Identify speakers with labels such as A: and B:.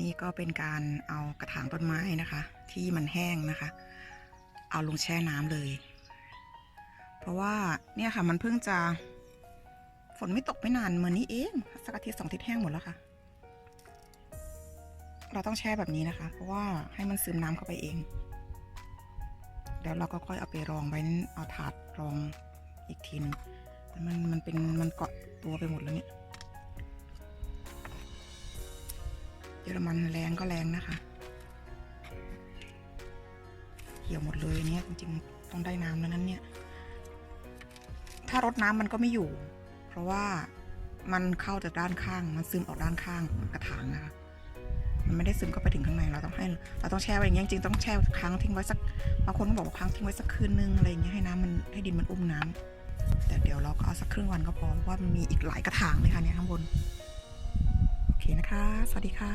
A: นี่ก็เป็นการเอากระถางต้นไม้นะคะ ที่มันแห้งนะคะ เอาลงแช่น้ำเลย เพราะว่าเนี่ยค่ะมันเพิ่งจะฝนไม่ตกไม่นานเมื่อนี้เองสักอาทิตย์สองอาทิตย์แห้งหมดแล้วค่ะ เราต้องแช่แบบนี้นะคะ เพราะว่าให้มันซึมน้ำเข้าไปเองเดี๋ยวเราก็ค่อยเอาไปรองไว้เอาถาดรองอีกทีนึงแต่มันมันเป็นมันเกาะตัวไปหมดแล้วเนี่ย เยอรมันแรงก็แรงนะคะ เหี่ยวหมดเลยเนี่ยจริงๆต้องได้น้ำแล้วนั้นเนี่ย ถ้ารดน้ำมันก็ไม่อยู่ เพราะว่ามันเข้าจากด้านข้าง มันซึมออกด้านข้างกระถางนะคะ มันไม่ได้ซึมเข้าไปถึงข้างในเราต้องให้ เราต้องแช่ไว้อย่างเงี้ยจริงๆต้องแช่ค้างทิ้งไว้สักบางคนก็บอกว่าค้างทิ้งไว้สักคืนนึงอะไรอย่างเงี้ยให้น้ำมันให้ดินมันอุ้มน้ำแต่เดี๋ยวเราก็เอาสักครึ่งวันก็พอเพราะว่ามันมีอีกหลายกระถางเลยค่ะเนี่ยข้างบน นะคะ สวัสดีค่ะ